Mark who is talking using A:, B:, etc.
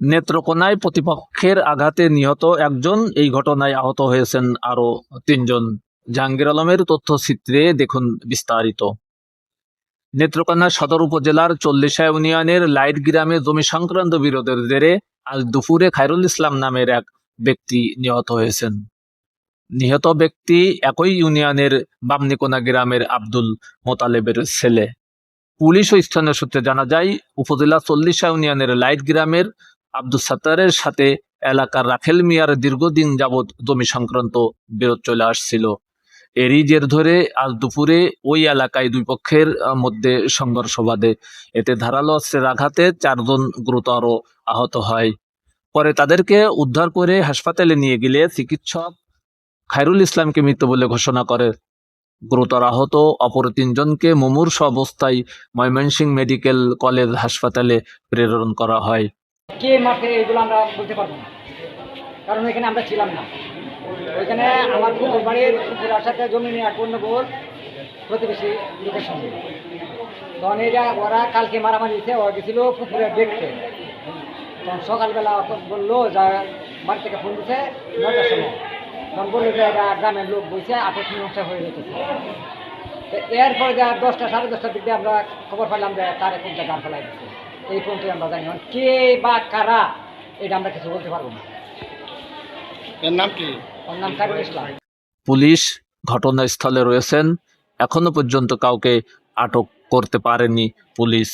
A: নেত্রকোনায় প্রতিপক্ষের আঘাতে নিহত একজন, এই ঘটনায় আহত হয়েছেন আরও তিনজন। জাহাঙ্গীর আলমের তথ্যচিত্রে দেখুন বিস্তারিত। নেত্রকোনা সদর উপজেলার চল্লিশা ইউনিয়নের লাইট গ্রামে জমি সংক্রান্ত বিরোধের জেরে আজ দুপুরে খায়রুল ইসলাম নামের এক ব্যক্তি নিহত হয়েছেন। নিহত ব্যক্তি একই ইউনিয়নের বামনিকোনা গ্রামের আব্দুল মোতালেবের ছেলে। পুলিশ ও স্থানীয় সূত্রে জানা যায়, উপজেলা চল্লিশা ইউনিয়নের লাইট গ্রামের আব্দুল সাত্তারের সাথে এলাকার রাফেল মিয়ার দীর্ঘদিন যাবৎ জমি সংক্রান্ত বিরোধ চলে আসছিল। এরই জের ধরে আজ দুপুরে ওই এলাকায় দুই পক্ষের মধ্যে সংঘর্ষ বাধে। এতে ধারালো অস্ত্রের আঘাতে চারজন গুরুতর আহত হয়। পরে তাদেরকে উদ্ধার করে হাসপাতালে নিয়ে গেলে চিকিৎসক খায়রুল ইসলামকে মৃত বলে ঘোষণা করে। গুরুতর আহত অপর তিনজনকে মুমূর্ষ অবস্থায় ময়মনসিংহ মেডিকেল কলেজ হাসপাতালে প্রেরণ করা হয়।
B: কে মারছে এগুলো আমরা বলতে পারব না। কারণ এখানে আমরা ছিলাম না। ওইখানে আমার পুকুর বাড়ির পুকুর সাথে জমি নিয়ে এক অন্যপুর প্রতিবেশী লোকের সঙ্গে। তখন এটা ওরা কালকে মারামারি দিচ্ছে ওরা গেছিল পুকুরে দেখতে। তখন সকালবেলা বলল যা, বাড়ি থেকে ফোন দিচ্ছে নটার সময়। বলল গ্রামের লোক বলছে আপদ মীমাংসা হয়ে যেতেছে তো এরপরে যা দশটা সাড়ে দশটার দিক দিয়ে আমরা খবর পেলাম যে তার কোন গান ফেলাই দিচ্ছে এই পর্যন্ত আমরা জানি কে বা কারা এটা আমরা কিছু বলতে পারব না।
C: এর নাম কি?
B: ওর নাম কারুল ইসলাম।
A: পুলিশ ঘটনাস্থলে রয়েছেন। এখনও পর্যন্ত কাউকে আটক করতে পারেনি পুলিশ।